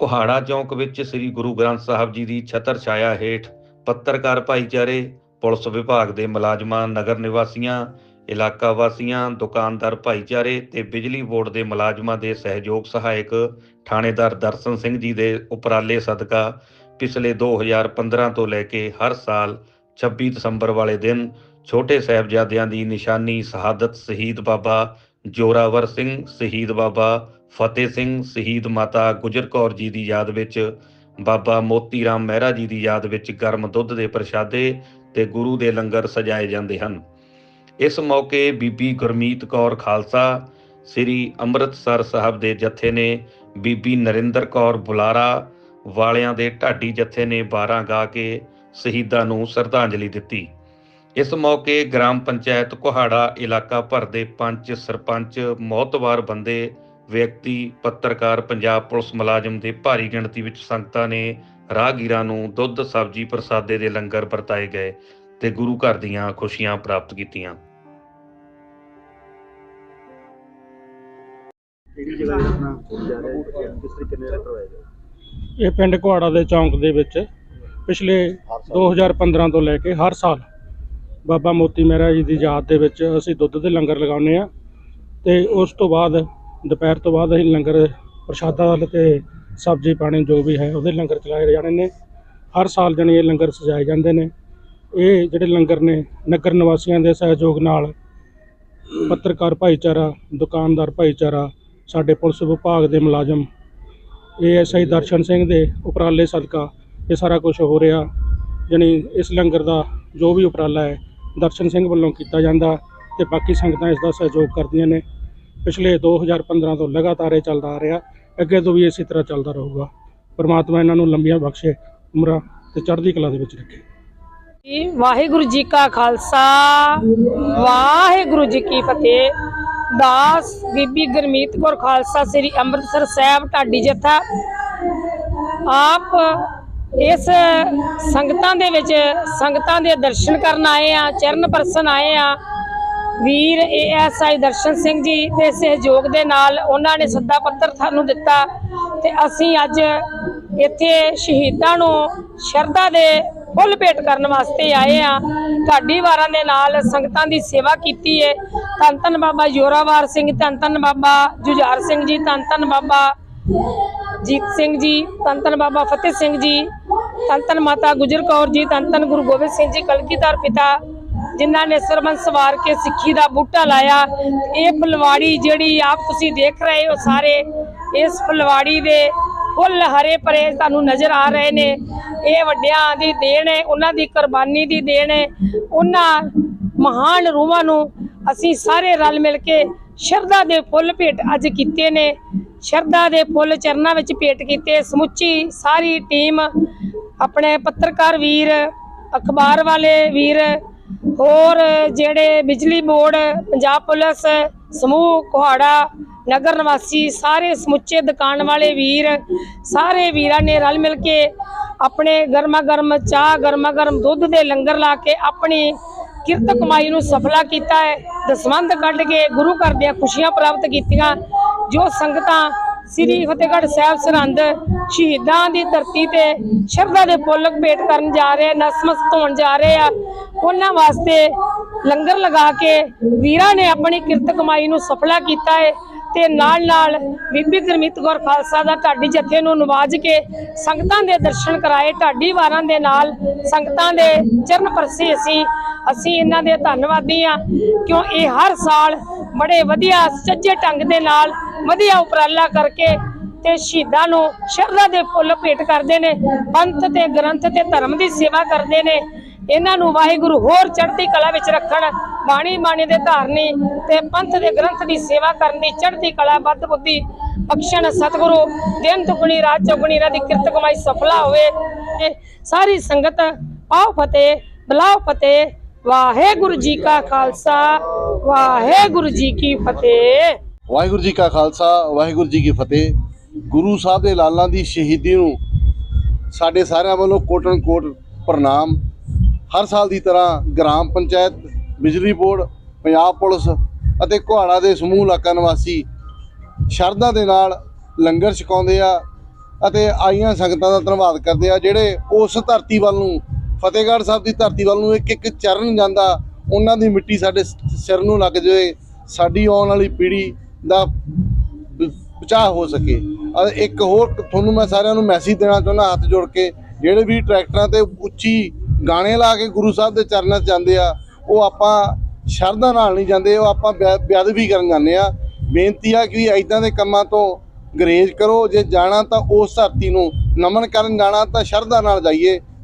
ਕੁਹਾੜਾ ਚੌਂਕ ਵਿੱਚ ਸ੍ਰੀ ਗੁਰੂ ਗ੍ਰੰਥ ਸਾਹਿਬ ਜੀ ਦੀ ਛਤਰ ਛਾਇਆ ਹੇਠ ਪੱਤਰਕਾਰ ਭਾਈਚਾਰੇ, ਪੁਲਿਸ ਵਿਭਾਗ ਦੇ ਮੁਲਾਜ਼ਮਾਂ, ਨਗਰ ਨਿਵਾਸੀਆਂ, ਇਲਾਕਾ ਵਾਸੀਆਂ, ਦੁਕਾਨਦਾਰ ਭਾਈਚਾਰੇ ਤੇ ਬਿਜਲੀ ਬੋਰਡ ਦੇ ਮੁਲਾਜ਼ਮਾਂ ਦੇ ਸਹਿਯੋਗ ਸਹਾਇਕ ਥਾਣੇਦਾਰ ਦਰਸ਼ਨ ਸਿੰਘ ਜੀ ਦੇ ਉਪਰਾਲੇ ਸਦਕਾ ਪਿਛਲੇ 2015 ਤੋਂ ਲੈ ਕੇ ਹਰ ਸਾਲ 26 ਦਸੰਬਰ ਵਾਲੇ ਦਿਨ ਛੋਟੇ ਸਾਹਿਬਜ਼ਾਦਿਆਂ ਦੀ ਨਿਸ਼ਾਨੀ ਸ਼ਹਾਦਤ ਸ਼ਹੀਦ ਬਾਬਾ ਜੋਰਾਵਰ ਸਿੰਘ, ਸ਼ਹੀਦ ਬਾਬਾ ਫਤਿਹ ਸਿੰਘ ਸ਼ਹੀਦ ਮਾਤਾ ਗੁਜਰ ਕੌਰ ਜੀ ਦੀ ਯਾਦ ਵਿੱਚ, ਬਾਬਾ ਮੋਤੀ ਰਾਮ ਮਹਿਰਾ ਜੀ ਦੀ ਯਾਦ ਵਿੱਚ ਗਰਮ ਦੁੱਧ ਦੇ ਪ੍ਰਸ਼ਾਦੇ ਤੇ ਗੁਰੂ ਦੇ ਲੰਗਰ ਸਜਾਏ ਜਾਂਦੇ ਹਨ। ਇਸ ਮੌਕੇ ਬੀਬੀ ਗੁਰਮੀਤ ਕੌਰ ਖਾਲਸਾ, ਸ੍ਰੀ ਅੰਮ੍ਰਿਤਸਰ ਸਾਹਿਬ ਦੇ ਜਥੇ ਨੇ ਬੀਬੀ ਨਰਿੰਦਰ ਕੌਰ ਬੁਲਾਰਾ, ਵਾਲਿਆਂ ਦੇ ਢਾਡੀ ਜਥੇ ਨੇ 12 ਗਾ ਕੇ ਸ਼ਹੀਦਾਂ ਨੂੰ ਸ਼ਰਧਾਂਜਲੀ ਦਿੱਤੀ। ਇਸ ਮੌਕੇ ਗ੍ਰਾਮ ਪੰਚਾਇਤ ਕੁਹਾੜਾ ਇਲਾਕਾ ਭਰ ਦੇ ਪੰਚ ਸਰਪੰਚ, ਮੌਤਵਾਰ ਬੰਦੇ ਵਿਅਕਤੀ ਪੱਤਰਕਾਰ ਪੰਜਾਬ ਪੁਲਿਸ ਮੁਲਾਜ਼ਮ ਦੇ ਭਾਰੀ ਗਿਣਤੀ ਵਿੱਚ ਸੰਗਤਾਂ ਨੇ ਰਾਹਗੀਰਾਂ ਨੂੰ ਦੁੱਧ ਸਬਜ਼ੀ ਪ੍ਰਸਾਦੇ ਦੇ ਲੰਗਰ ਵਰਤਾਏ ਗਏ ਤੇ ਗੁਰੂ ਘਰ ਦੀਆਂ ਖੁਸ਼ੀਆਂ ਪ੍ਰਾਪਤ ਕੀਤੀਆਂ। ਇਹ ਪਿੰਡ ਕੁਹਾੜਾ ਦੇ ਚੌਂਕ ਦੇ ਵਿੱਚ ਪਿਛਲੇ 2015 ਤੋਂ ਲੈ ਕੇ ਹਰ ਸਾਲ ਬਾਬਾ ਮੋਤੀ ਮਹਿਰਾ ਜੀ ਦੀ ਯਾਦ ਦੇ ਵਿੱਚ ਅਸੀਂ ਦੁੱਧ ਦੇ ਲੰਗਰ ਲਗਾਉਂਦੇ ਆ ਤੇ ਉਸ ਤੋਂ ਬਾਅਦ ਦੁਪਹਿਰ ਤੋਂ ਬਾਅਦ ਅਸੀਂ ਲੰਗਰ, ਪ੍ਰਸ਼ਾਦਾ ਤੇ ਸਬਜ਼ੀ ਪਾਣੀ ਜੋ ਵੀ ਹੈ ਉਹਦੇ ਲੰਗਰ ਚਲਾਏ ਜਾਣੇ ਨੇ। ਹਰ ਸਾਲ ਜਣੇ ਇਹ ਲੰਗਰ ਸਜਾਏ ਜਾਂਦੇ ਨੇ। ਇਹ ਜਿਹੜੇ ਲੰਗਰ ਨੇ, ਨਗਰ ਨਿਵਾਸੀਆਂ ਦੇ ਸਹਿਯੋਗ ਨਾਲ ਪੱਤਰਕਾਰ ਭਾਈਚਾਰਾ, ਦੁਕਾਨਦਾਰ ਭਾਈਚਾਰਾ, ਸਾਡੇ ਪੁਲਿਸ ਵਿਭਾਗ ਦੇ ਮੁਲਾਜ਼ਮ, ਏਐਸਆਈ ਦਰਸ਼ਨ ਸਿੰਘ ਦੇ ਉਪਰਾਲੇ ਸਦਕਾ ਇਹ ਸਾਰਾ ਕੁਝ ਹੋ ਰਿਹਾ। ਯਾਨੀ ਇਸ ਲੰਗਰ ਦਾ ਜੋ ਵੀ ਉਪਰਾਲਾ ਹੈ, ਦਰਸ਼ਨ ਸਿੰਘ ਵੱਲੋਂ ਕੀਤਾ ਜਾਂਦਾ ਤੇ ਬਾਕੀ ਸੰਗਤਾਂ ਇਸ ਦਾ ਸਹਿਯੋਗ ਕਰਦੀਆਂ ਨੇ। ਪਿਛਲੇ 2015 ਤੋਂ ਲਗਾਤਾਰ ਇਹ ਚੱਲਦਾ ਆ ਰਿਹਾ। ਅੱਗੇ ਤੋਂ ਵੀ ਇਸੇ ਤਰ੍ਹਾਂ ਚੱਲਦਾ ਰਹੂਗਾ। ਪਰਮਾਤਮਾ ਇਹਨਾਂ ਨੂੰ ਲੰਬੀਆਂ ਬਖਸ਼ੇ ਉਮਰਾਂ ਤੇ ਚੜ੍ਹਦੀ ਕਲਾ ਦੇ ਵਿੱਚ ਰੱਖੇ। ਜੀ, ਵਾਹਿਗੁਰੂ ਜੀ ਕਾ ਖਾਲਸਾ। ਵਾਹਿਗੁਰੂ ਜੀ ਕੀ ਫਤਿਹ। ਦਾਸ ਬੀਬੀ ਗੁਰਮੀਤ ਕੌਰ ਖਾਲਸਾ ਸ੍ਰੀ ਅੰਮ੍ਰਿਤਸਰ ਸਾਹਿਬ ਢਾਡੀ ਜਥਾ। ਆਪ ਇਸ ਸੰਗਤਾਂ ਦੇ ਵਿੱਚ ਸੰਗਤਾਂ ਦੇ ਦਰਸ਼ਨ ਕਰਨ ਆਏ ਆ ਚਰਨ ਪਰਸਨ ਆਏ ਆ। ਵੀਰ ਏਐਸਆਈ ਦਰਸ਼ਨ ਸਿੰਘ ਜੀ ਦੇ ਸਹਿਯੋਗ ਦੇ ਨਾਲ ਉਹਨਾਂ ਨੇ ਸੱਦਾ ਪੱਤਰ ਸਾਨੂੰ ਦਿੱਤਾ ਤੇ ਅਸੀਂ ਅੱਜ ਇੱਥੇ ਸ਼ਹੀਦਾਂ ਨੂੰ ਸ਼ਰਧਾ ਦੇ ਫੁੱਲ ਭੇਟ ਕਰਨ ਵਾਸਤੇ ਆਏ ਆ ਢਾਡੀ ਵਾਰਾਂ ਦੇ ਨਾਲ ਸੰਗਤਾਂ ਦੀ ਸੇਵਾ ਕੀਤੀ ਹੈ ਧੰਨ ਧੰਨ ਬਾਬਾ ਜ਼ੋਰਾਵਾਰ ਸਿੰਘ, ਧੰਨ ਧੰਨ ਬਾਬਾ ਜੁਝਾਰ ਸਿੰਘ ਜੀ, ਧੰਨ ਧੰਨ ਬਾਬਾ ਜੀਤ ਸਿੰਘ ਜੀ, ਧੰਨ ਧੰਨ ਬਾਬਾ ਫਤਿਹ ਸਿੰਘ ਜੀ, ਧੰਨ ਧੰਨ ਮਾਤਾ ਗੁਜਰ ਕੌਰ ਜੀ, ਧੰਨ ਧੰਨ ਗੁਰੂ ਗੋਬਿੰਦ ਸਿੰਘ ਜੀ, ਕਲਗੀਧਰ ਪਿਤਾ ਜਿਨ੍ਹਾਂ ਨੇ ਸਰਬੰਸ ਸਵਾਰ ਕੇ ਸਿੱਖੀ ਦਾ ਬੂਟਾ ਲਾਇਆ, ਇਹ ਫਲਵਾੜੀ ਜਿਹੜੀ ਆਪ ਤੁਸੀਂ ਦੇਖ ਰਹੇ ਹੋ ਸਾਰੇ, ਇਸ ਫੁਲਵਾੜੀ ਦੇ ਫੁੱਲ ਹਰੇ ਭਰੇ ਤੁਹਾਨੂੰ ਨਜ਼ਰ ਆ ਰਹੇ ਨੇ। ਇਹ ਵੱਡਿਆਂ ਦੀ ਦੇਣ ਹੈ, ਉਹਨਾਂ ਦੀ ਕੁਰਬਾਨੀ ਦੀ ਦੇਣ ਹੈ। ਉਹਨਾਂ ਮਹਾਨ ਰੂਹਾਂ ਨੂੰ ਅਸੀਂ ਸਾਰੇ ਰਲ ਮਿਲ ਕੇ ਸ਼ਰਧਾ ਦੇ ਫੁੱਲ ਭੇਟ ਅੱਜ ਕੀਤੇ ਨੇ। ਸ਼ਰਧਾ ਦੇ ਫੁੱਲ ਚਰਨਾਂ ਵਿੱਚ ਭੇਟ ਕੀਤੇ। ਸਮੁੱਚੀ ਸਾਰੀ ਟੀਮ, ਆਪਣੇ ਪੱਤਰਕਾਰ ਵੀਰ, ਅਖਬਾਰ ਵਾਲੇ ਵੀਰ ਹੋਰ ਜਿਹੜੇ ਬਿਜਲੀ ਬੋਰਡ ਪੰਜਾਬ ਪੁਲਿਸ, ਸਮੂਹ ਕੁਹਾੜਾ, ਨਗਰ ਨਿਵਾਸੀ, ਸਾਰੇ ਸਮੁੱਚੇ ਦੁਕਾਨ ਵਾਲੇ ਵੀਰ, ਸਾਰੇ ਵੀਰਾਂ ਨੇ ਰਲ ਮਿਲ ਕੇ ਆਪਣੇ ਗਰਮਾ ਗਰਮ ਚਾਹ ਗਰਮਾ ਗਰਮ ਦੁੱਧ ਦੇ ਲੰਗਰ ਲਾ ਕੇ ਆਪਣੀ ਕਿਰਤ ਕਮਾਈ ਨੂੰ ਸਫਲਾ ਕੀਤਾ ਹੈ ਦਸਵੰਧ ਕੱਢ ਕੇ ਗੁਰੂ ਘਰ ਦੀਆਂ ਖੁਸ਼ੀਆਂ ਪ੍ਰਾਪਤ ਕੀਤੀਆਂ, ਜੋ ਸੰਗਤਾਂ ਸ੍ਰੀ ਫਤਿਹਗੜ੍ਹ ਸਾਹਿਬ ਸਰਹੰਦ ਸ਼ਹੀਦਾਂ ਦੀ ਧਰਤੀ ਤੇ ਸ਼ਰਧਾ ਦੇ ਫੁੱਲ ਭੇਟ ਕਰਨ ਜਾ ਰਹੇ ਨਸਮਸਤ ਹੋਣ ਜਾ ਰਹੇ ਆ। ਉਹਨਾਂ ਵਾਸਤੇ ਲੰਗਰ ਲਗਾ ਕੇ ਵੀਰਾਂ ਨੇ ਆਪਣੀ ਕਿਰਤ ਕਮਾਈ ਨੂੰ ਸਫਲਾ ਕੀਤਾ ਹੈ ਤੇ ਨਾਲ ਨਾਲ ਬੀਬੀ ਗੁਰਮੀਤ ਗੌਰ ਖਾਲਸਾ ਦਾ ਢਾਡੀ ਜਥੇ ਨੂੰ ਨਵਾਜ ਕੇ ਸੰਗਤਾਂ ਦੇ ਦਰਸ਼ਨ ਕਰਾਏ। ਢਾਡੀ ਵਾਰਾਂ ਦੇ ਨਾਲ ਸੰਗਤਾਂ ਦੇ ਚਰਨ ਪਰਸੇ ਅਸੀਂ ਅਸੀਂ ਇਹਨਾਂ ਦੇ ਧੰਨਵਾਦੀ ਆ ਕਿਉਂ ਇਹ ਹਰ ਸਾਲ ਬੜੇ ਵਧੀਆ, ਸੱਜੇ ਢੰਗ ਦੇ ਨਾਲ ਵਧੀਆ ਉਪਰਾਲਾ ਕਰਕੇ ਤੇ ਸ਼ਹੀਦਾਂ ਨੂੰ ਸ਼ਰਧਾ ਦੇ ਫੁੱਲ ਭੇਟ ਕਰਦੇ ਨੇ, ਪੰਥ ਤੇ ਗ੍ਰੰਥ ਤੇ ਧਰਮ ਦੀ ਸੇਵਾ ਕਰਦੇ ਨੇ। ਇਹਨਾਂ ਨੂੰ ਵਾਹਿਗੁਰੂ ਹੋਰ ਚੜ੍ਹਦੀ ਕਲਾ ਵਿੱਚ ਰੱਖਣ, ਬਾਣੀ ਬਾਣੀ ਦੇ ਧਾਰਨੀ ਤੇ ਪੰਥ ਦੇ ਗ੍ਰੰਥ ਦੀ ਸੇਵਾ ਕਰਨ ਦੀ ਚੜ੍ਹਦੀ ਕਲਾ ਬੱਧ ਬੁੱਧੀ ਬਖਸ਼ਣ ਸਤਿਗੁਰੂ, ਦਿਨ ਦੁਗਣੀ, ਰਾਤ ਚੌਗਣੀ, ਇਹਨਾਂ ਦੀ ਕਿਰਤ ਕਮਾਈ ਸਫਲਾ ਹੋਵੇ। ਤੇ ਸਾਰੀ ਸੰਗਤ ਆਓ ਫਤਿਹ, ਬਲਾਓ ਫਤਿਹ। ਵਾਹਿਗੁਰੂ ਜੀ ਕਾ ਖਾਲਸਾ, ਵਾਹਿਗੁਰੂ ਜੀ ਕੀ ਫਤਿਹ। ਵਾਹਿਗੁਰੂ ਜੀ ਕਾ ਖਾਲਸਾ, ਵਾਹਿਗੁਰੂ ਜੀ ਕੀ ਫਤਿਹ। ਗੁਰੂ ਸਾਹਿਬ ਦੇ ਲਾਲਾਂ ਦੀ ਸ਼ਹੀਦੀ ਨੂੰ ਸਾਡੇ ਸਾਰਿਆਂ ਵੱਲੋਂ ਕੋਟਨ ਕੋਟ ਪ੍ਰਣਾਮ। ਹਰ ਸਾਲ ਦੀ ਤਰ੍ਹਾਂ ਗ੍ਰਾਮ ਪੰਚਾਇਤ, ਬਿਜਲੀ ਬੋਰਡ, ਪੰਜਾਬ ਪੁਲਿਸ ਅਤੇ ਕੁਹਾੜਾ ਦੇ ਸਮੂਹ ਇਲਾਕਾ ਨਿਵਾਸੀ ਸ਼ਰਧਾ ਦੇ ਨਾਲ ਲੰਗਰ ਛਕਾਉਂਦੇ ਆ ਅਤੇ ਆਈਆਂ ਸੰਗਤਾਂ ਦਾ ਧੰਨਵਾਦ ਕਰਦੇ ਆ, ਜਿਹੜੇ ਉਸ ਧਰਤੀ ਵੱਲ ਨੂੰ ਫਤਿਹਗੜ੍ਹ ਸਾਹਿਬ ਦੀ ਧਰਤੀ ਵੱਲ ਨੂੰ ਇੱਕ ਇੱਕ ਚਰਨ ਜਾਂਦਾ, ਉਹਨਾਂ ਦੀ ਮਿੱਟੀ ਸਾਡੇ ਸਿਰ ਨੂੰ ਲੱਗ ਜਾਵੇ, ਸਾਡੀ ਆਉਣ ਵਾਲੀ ਪੀੜ੍ਹੀ ਦਾ ਬਚਾਅ ਹੋ ਸਕੇ। ਇੱਕ ਹੋਰ ਤੁਹਾਨੂੰ ਮੈਂ ਸਾਰਿਆਂ ਨੂੰ ਮੈਸੇਜ ਦੇਣਾ ਚਾਹੁੰਦਾ ਹੱਥ ਜੋੜ ਕੇ, ਜਿਹੜੇ ਵੀ ਟਰੈਕਟਰਾਂ ਤੇ ਉੱਚੀ ਗਾਣੇ ਲਾ ਕੇ ਗੁਰੂ ਸਾਹਿਬ ਦੇ ਚਰਨਾਂ 'ਚ ਜਾਂਦੇ ਆ, ਉਹ ਆਪਾਂ ਸ਼ਰਧਾ ਨਾਲ ਨਹੀਂ ਜਾਂਦੇ, ਉਹ ਆਪਾਂ ਬੇ- ਬੇਅਦਬੀ ਕਰਨ ਜਾਂਦੇ ਆ। ਬੇਨਤੀ ਆ ਕਿ ਐਦਾਂ ਦੇ ਕੰਮਾਂ ਤੋਂ ਗਰੇਜ ਕਰੋ, ਜੇ ਜਾਣਾ ਤਾਂ ਉਸ ਧਰਤੀ ਨੂੰ ਨਮਨ ਕਰਨ, ਜਾਣਾ ਤਾਂ ਸ਼ਰਧਾ ਨਾਲ ਜਾਈਏ।